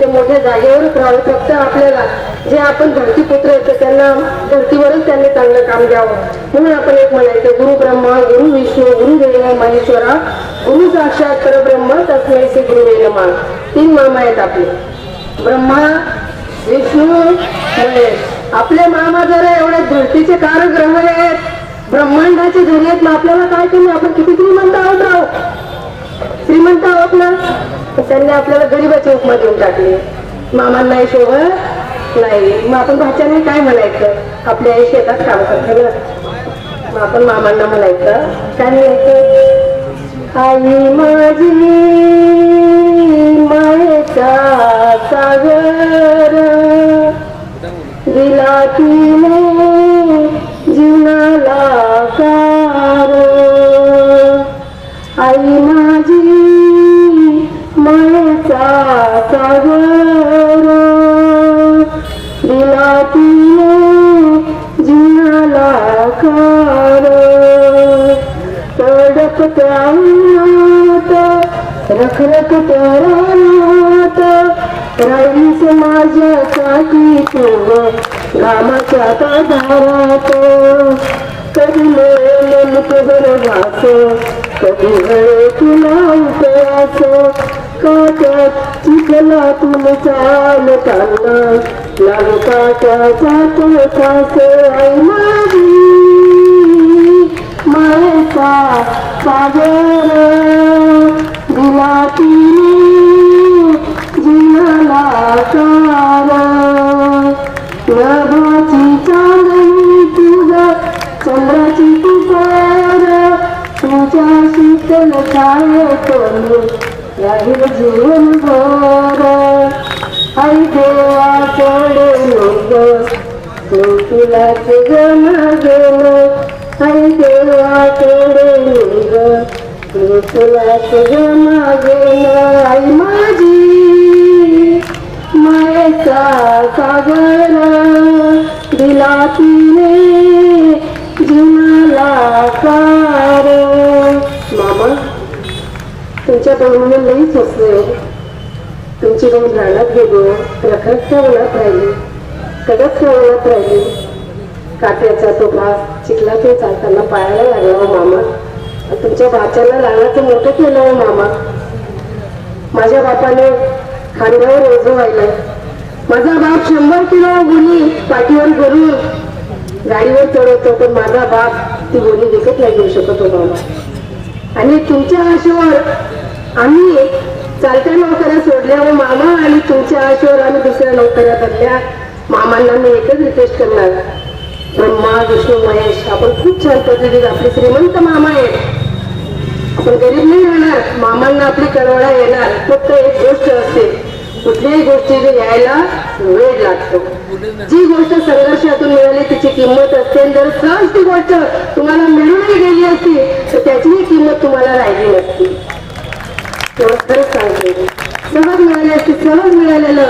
ते मोठ्या जागेवरच राहावं. फक्त आपल्याला जे आपण धरतीपुत्र येतो त्यांना धरतीवरच त्यांनी चांगलं काम द्यावं. म्हणून आपण एक म्हणायचं गुरु ब्रह्मा गुरु विष्णू गुरु देव महेश्वरा गुरु साक्षात परब्रह्म तस्मै श्री गुरु नमः तीन मामा आहेत आपले. ब्रह्मा विष्णू महेश. आपले मामा जरा एवढे धरतीचे कारग्रह आहेत. ब्रह्मांडाचे धनी आहेत मग आपल्याला काय कमी? आपण किती श्रीमंत आहोत राहू श्रीमंत आहोत ना? त्यांनी आपल्याला गरीबाची उपमा देऊन टाकली. मामांना शोभत नाही. मग आपण भाच्याने काय म्हणायचं? आपल्या आई शेतात काम करतो ना. मग आपण मामांना म्हणायचं काय म्हणायचं? आई माझी मायेचा सागर दिला तिने जीवनाला कार आई माझी रखरख राईस राहीस माझ्यासाठी तू घामाच्या धारात कधी मन तुझर वास कधी वेळ तुला उपयास काट्यात चिखलातून चालताना लागू काट्याचा तो कास आई माझी. मायचा सागर दिला तिने जीवनाला कार नभाची चांदणी तुझा चंद्राची तुकार तुझ्या शीतल छायेतून राहील जीवन भर आई देवा चढे लोक तुलाच जन गेल आई देवा देवाकडे निघ तुलाच जन गेल आई माझी मायेचा सागर दिला तिने. म्हणून बहिणीने लईच हसले तुमची दोन रानात गेलो रखरखत्या उन्हात राहिली. कडकत्या उन्हात राहिली. काट्याचा तो भाग चिखलातून चालताना पायाला लागला हो मामा. तुमच्या भाच्याला लहानाचं मोठं केलं हो मामा. माझ्या बापाने खांद्यावर ओझं माझा बाप शंभर किलो गुणी पाठीवर करून गाडीवर चढवतो पण माझा बाप ती गोणी विकत नाही घेऊ शकतो हो मामा. आणि तुमच्या आशेवर आम्ही चालत्या नोकऱ्या सोडल्या व मामा आणि तुमच्या आशेवर आम्ही दुसऱ्या नोकऱ्या बदल्या मामांना मी एकच रिक्वेस्ट करणार. ब्रह्मा विष्णू महेश आपण खूप छान पद्धतीत आपले श्रीमंत मामा आहेत. आपण गरीब नाही राहणार. मामांना आपली कळवळा येणार. फक्त एक गोष्ट असते. कुठल्याही गोष्टीला यायला वेळ लागतो. जी गोष्ट संघर्षातून मिळाली तिची किंमत असते जर सहज ती गोष्ट तुम्हाला मिळूनही गेली असती तर त्याचीही किंमत तुम्हाला राहिली नसती. तेवढं खरंच सांगते सहज मिळाले असती सहज मिळालेलं.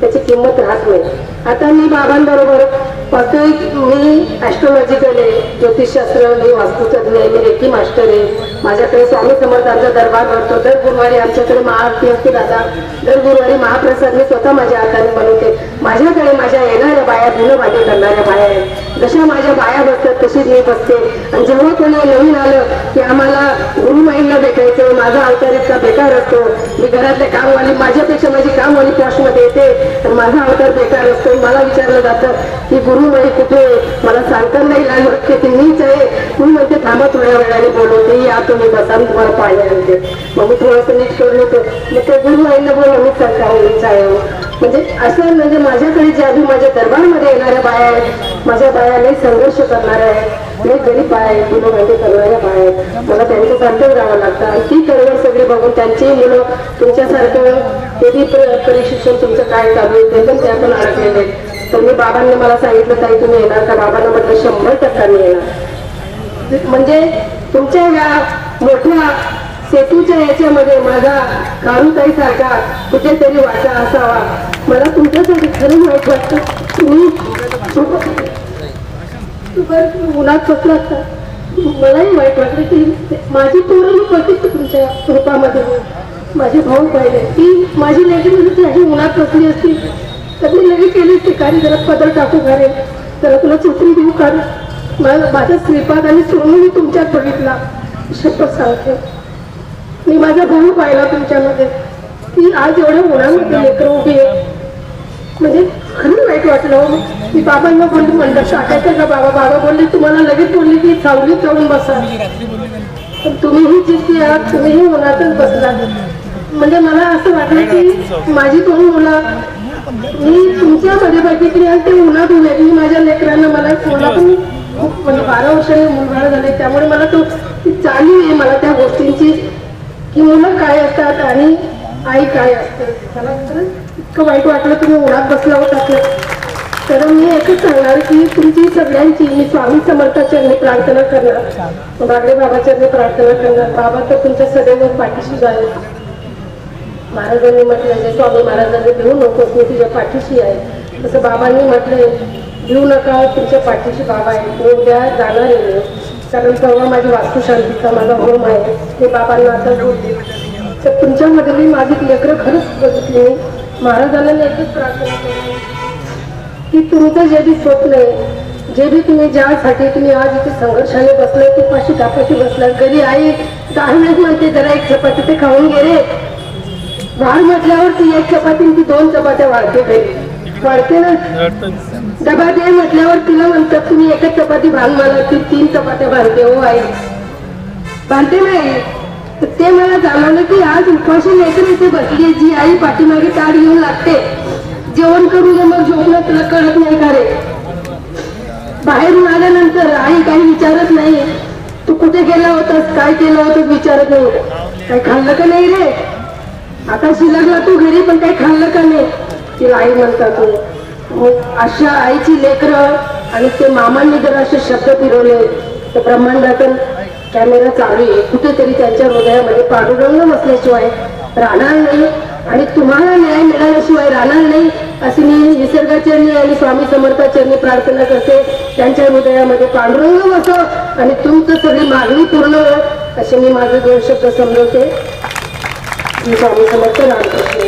त्याची किंमत राहत नाही. आता मी बाबांबरोबर वास्तविक मी ॲस्ट्रॉलॉजिकल आहे ज्योतिषशास्त्र मी वास्तुतज्ञ आहे मी रेकी मास्टर आहे. माझ्याकडे स्वामी समर्थांचा दरबार भरतो. दर गुरुवारी आमच्याकडे महाआरती असते दादा दर गुरुवारी महाप्रसाद मी स्वतः माझ्या हाताने बनवते. माझ्याकडे माझ्या येणाऱ्या बाया धुणं करणाऱ्या बाया आहेत. जशा माझ्या बाया बसतात तशीच मी बसते. आणि जेव्हा कोणी नवीन आलं की आम्हाला गुरुमाईंना भेटायचं माझा अवतार इतका बेकार असतो मी घरातल्या कामवाली माझ्यापेक्षा माझी कामवाली पोस्टमध्ये येते. आणि माझा अवतार बेकार असतो. मला विचारलं जातं की गुरुमाई कुठे आहे? मला सांगता नाही लागत की ती मीच आहे मी म्हणते ठिकाणी बोलवते या तुम्ही बसा मी तुम्हाला पाणी आणते मग मी थोडंसं नीट करून येतो मग त्या गुरुमाईंना बोला मी सरकार मीच आहे. म्हणजे असं म्हणजे माझ्याकडे ज्या आधी माझ्या दरबारमध्ये येणाऱ्या बाया आहेत माझ्या बायाने संघर्ष करणाऱ्या आहेत मी गरीब बाया आहेत मुलं म्हणजे करणाऱ्या बाया आहेत. मला त्यांचं कर्तव्य राहावं लागतं. आणि ती कळवळ सगळी बघून त्यांचीही मुलं तुमच्यासारखं ते प्र- प्रशिक्षण तुमचं काय चालू आहे ते पण त्यातून अडकलेले आहेत. तर मी बाबांनी मला सांगितलं ताई तुम्ही येणार का? बाबांना म्हटलं शंभर टक्का मी येणार. म्हणजे तुमच्या या मोठ्या सेतूच्या याच्यामध्ये माझा कारुताई सारखा कुठेतरी वाटा असावा. मला तुमच्यासाठी खरंच वाईट वाटतं. तुम्ही बरं उन्हात बसलात का मलाही वाईट वाटलं की माझी पोरं मी तुमच्या रूपामध्ये. माझे भाऊ पाहिले. ती माझी लेकरी अशी उन्हात बसली असती तर मी लगेच केली असते. कारी जरा पदर टाकू घरे जरा तुला चुटरी देऊ का माझा श्रीपाद आणि सोनू मी तुमच्यात बघितला शपथ सांगते. मी माझा भाऊ पाहिला तुमच्यामध्ये. ती आज एवढ्या उन्हामध्ये लेकर उभी आहे. म्हणजे खरंच वाईट वाटलं हो. मी बाबांना बोलली म्हणलं टाकायचं का बाबा. बाबा बोलले तुम्हाला लगेच बोलली की सावलीत जाऊन बसा. पण तुम्हीही जिद्दी आहात तुम्हीही उन्हातच बसला. म्हणजे मला असं वाटलं की माझी दोन मुलं मी तुमच्यामध्ये बघितली आणि ते उन्हात उभे मी माझ्या लेकरांना मला मला पण खूप म्हणजे बारा वर्षाने मुलगा झाले त्यामुळे मला तो ती आहे मला त्या गोष्टींची. की मुलं काय असतात आणि आई काय असते मला खरंच इतकं वाईट वाटलं तुम्ही उन्हात बसला होता तर. मी एकच सांगणार की तुमची सगळ्यांची मी स्वामी समर्थाचरणी प्रार्थना करणार. बागडे बाबा प्रार्थना करणार. बाबा तर तुमच्या सदैव पाठीशी जाईल महाराजांनी म्हटलं जे स्वामी महाराजांनी भिवू नको मी तुझ्या पाठीशी आहे. तसं बाबांनी म्हटलंय घेऊ नका तुमच्या पाठीशी बाबा आहे तो उद्या जाणार आहे कारण तेव्हा माझी वास्तुशांतीचा माझा होम आहे. ते बाबांना आता बोलते तर तुमच्यामध्ये माझी लेकरं खरंच बघितली महाराजांना एकच प्रार्थना केली. की तुमचं जे बी स्वप्न आहे जे बी तुम्ही ज्यासाठी तुम्ही आज इथे संघर्षाने बसलाय तू पाशी दापाशी बसलाय. घरी आई दहा मिनिट म्हणते जरा एक चपाती ते खाऊन गेले वाढ म्हटल्यावर ती एक चपाती ती दोन चपात्या वाढते घरी. वाढते ना? डबा दे म्हटल्यावर तिला म्हणतात तुम्ही एकच चपाती बांध मला ती तीन चपात्या बांधते हो आई. बांधते नाही तर ते मला जाणवलं की आज उपाशी लेकर इथे बसली जी आई पाठीमागे ताट घेऊन लागते. जेवण करून दे मग झोपणं तुला कळत नाही का रे बाहेरून आल्यानंतर आई काही विचारत नाही. तू कुठे गेला होतास? काय केलं होतं विचारत नाही. काही खाल्लं का नाही रे? आता शिलगला तू घरी पण काही खाल्लं का नाही? तिला आई म्हणतात तू मग अशा आईची लेकरं आणि ते मामांनी जर असे शब्द फिरवले तर ब्रह्मांडातून कॅमेरा चालू आहे. कुठेतरी त्यांच्या हृदयामध्ये पांडुरंग बसल्याशिवाय राहणार नाही आणि तुम्हाला न्याय मिळाल्याशिवाय राहणार नाही असे मी निसर्गाचरणी आणि स्वामी समर्थाचरणी प्रार्थना करते. त्यांच्या हृदयामध्ये पांडुरंग बसो आणि तुमचं सगळी मागणी पूर्ण हो असे मी माझे दोन शब्द समजवते. मी स्वामी समर्थ रामकृष्ण.